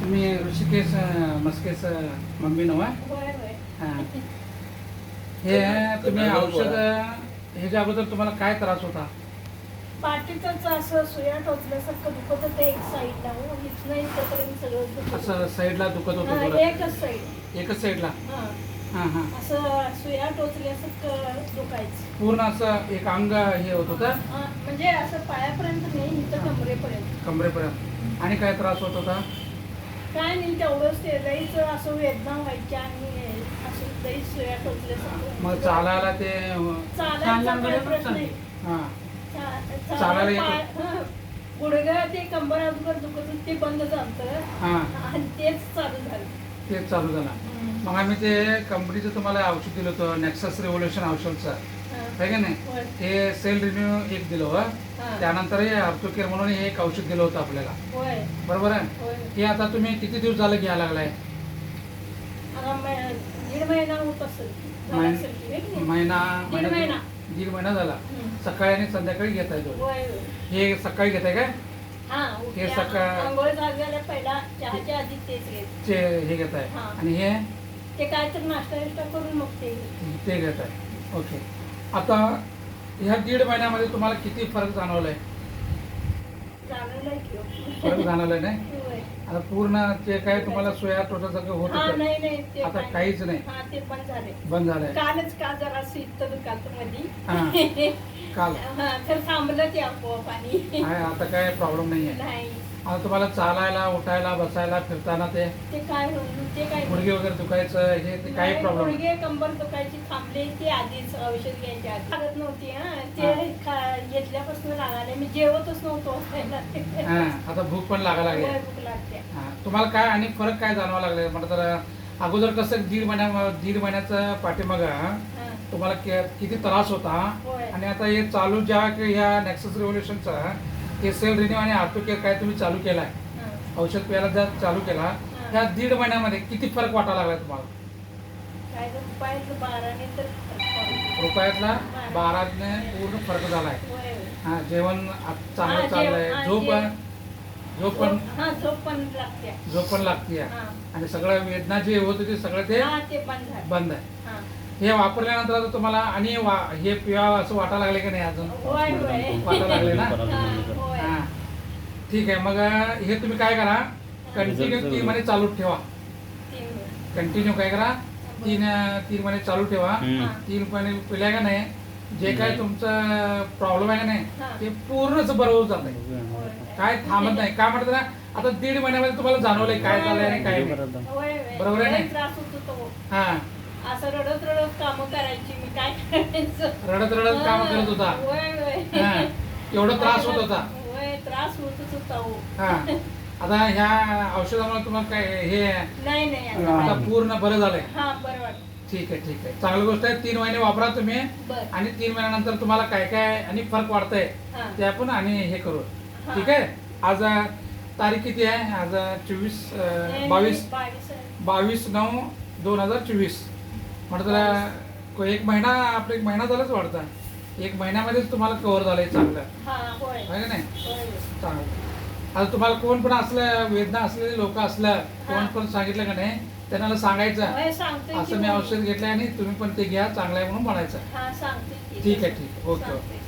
तुम्ही ऋषिकेश मस्केश मम्मी नवा हां. हे तुम्ही औषध ह्याच्या अगोदर तुम्हाला काय त्रास होता? पाठीतच असं सुया टोचल्यासारखं दुखत होतं एक साईडला. हो सगळं दुखत होतं. असं साईडला दुखत होतं हा, एकच साईड. एकच साईडला? हा. हां हां. असं सुया टोचल्यासारखं दुखायचं. पूर्ण असं एक अंग हे होत होतं? हा, म्हणजे असं पायापर्यंत नाही इथं कमरेपर्यंत. कमरेपर्यंत. आणि काय त्रास होत होता? काय नाही तेवढंच ते लईच असं वेदना व्हायच्या आणि असं लई सुया टोचल्यासारखं मग चालायला ते चालायचा काय प्रश्न नाही. हां. चा- चालायला येत पाय- हा. गुडघं ते कंबर अगोदर दुखत होतं ते बंद झालं हां. आणि तेच चालू झालं. तेच चालू झाला. मग आम्ही ते कंपनीचं तुम्हाला औषध दिलं होतं नेक्सस रेव्होल्युशन औषधचं. आहे का नाही. ते सेल रिन्यू एक दिलं हो. त्यानंतर हे केअर म्हणून हे एक औषध दिलं होतं आपल्याला. बरोबर आहे? हे आता तुम्ही किती दिवस झालं घ्यायला लागलाय? महिना दीड महिना. झाला. सकाळी आणि संध्याकाळी घेताय तो होय होय. हे सकाळी घेताय काय? हा हे सकाळ- घेत हे घेताय. हा. आणि हे? ते काय तर नाश्ता करून मग ते घेत. ते घेताय. ओके. आता ह्या दीड महिन्यामध्ये तुम्हाला किती फरक जाणवलाय हो. फरक जाणवलाय नाही. आता पूर्ण ते काय तुम्हाला सोया टोटासारखं होत हा होतं नाही नाही ते आता काहीच नाही. हा ते पण झाले बंद झालंय कालच का जरा हा. मध्ये काल हा तर थांबलं ते आपोआप आणि आता काय प्रॉब्लेम नाही आहे नाही आता तुम्हाला चालायला उठायला बसायला फिरताना ते ते काय होईल ते काय गुडघे वगैरे दुखायचं हे ते काही नाही, प्रॉब्लेम गुडघे कंबर दुखायची थांबले ते आधीच औषध घ्यायच्या आधी लागत नव्हती हा हा. ते खा- घेतल्यापासून लागाले मी जेवतच नव्हतो. हा आता भूक पण लागा लागली भूक लागते हा, तुम्हाला काय आणि फरक काय जाणवा लागले म्हटलं तर अगोदर कसं दीड महिन्या दीड महिन्याचा पाठीमाग हा. तुम्हाला के- किती त्रास होता होय. आणि आता हे चालू ज्या की ह्या नेक्सस रेव्होल्युशनचा हे सेल रिन्यू आणि आर्थो केअर काय तुम्ही चालू केलाय? हा. औषध प्यायला जर चालू केला त्या दीड महिन्यामध्ये किती फरक वाटायला लागलाय तुम्हाला? रुपयातला बाराने पूर्ण फरक झालाय. होय. हा जेवण चांगलं चाललंय. झोप. झोप पण झोप- हा पण लागते. झोप पण लागते. आणि सगळं वेदना जे होत होते सगळं ते ते बंद झालं. आहे. हा. वापरल्यानंतर आता तुम्हाला आणि हे पिवावं असं वाटायला लागले की नाही अजून? वाटायला लागले ना? ठीक आहे मग हे तुम्ही काय करा कंटिन्यू तीन महिने चालू ठेवा. कंटिन्यू काय करा तीन तीन महिने चालू ठेवा. तीन महिने पिल्या का नाही जे काय तुमचं प्रॉब्लेम आहे का नाही. ते पूर्णच बरं होत जात होय. काय थांबत नाही. काय म्हणतात ना आता दीड महिन्यामध्ये तुम्हाला जाणवलंय काय आणि काय नाही. बरोबर आहे. लय ना? त्रास होत होता हो. हा. असं रडत रडत काम करायची मी काय रडत रडत काम करत होता. होय होय हा. एवढा त्रास होत होता. त्रास होतच होता हो हा. आता ह्या औषधामुळे तुम्हाला काय हे नाही नाही आता. पूर्ण बरं झालंय. हा बरं वाटत ठीक आहे ठीक आहे. चांगली गोष्ट आहे. तीन महिने वापरा तुम्ही. बर. आणि तीन महिन्यानंतर तुम्हाला काय काय आणि फरक वाढतंय हा. ते आपण आणि हे करू हा. ठीक आहे? आज अं, तारीख किती आहे? आज चोवीस नाही, बावीस. बावीस आहे. बावीस नऊ दोन हजार चोवीस. म्हटलं एक महिना आपलं एक महिना झालाच वाढतं. एक महिन्यामध्येच तुम्हाला कव्हर झालंय चांगलं. हा होय. का नाही. चांगलं. आता तुम्हाला कोण पण असलं वेदना असलेले लोक असलं कोण पण सांगितलं का नाही त्यांना सांगायचं. असं मी औषध घेतलंय आणि तुम्ही पण ते घ्या चांगलं आहे म्हणून म्हणायचं. ठीक आहे, ठीक आहे. Okay, okay.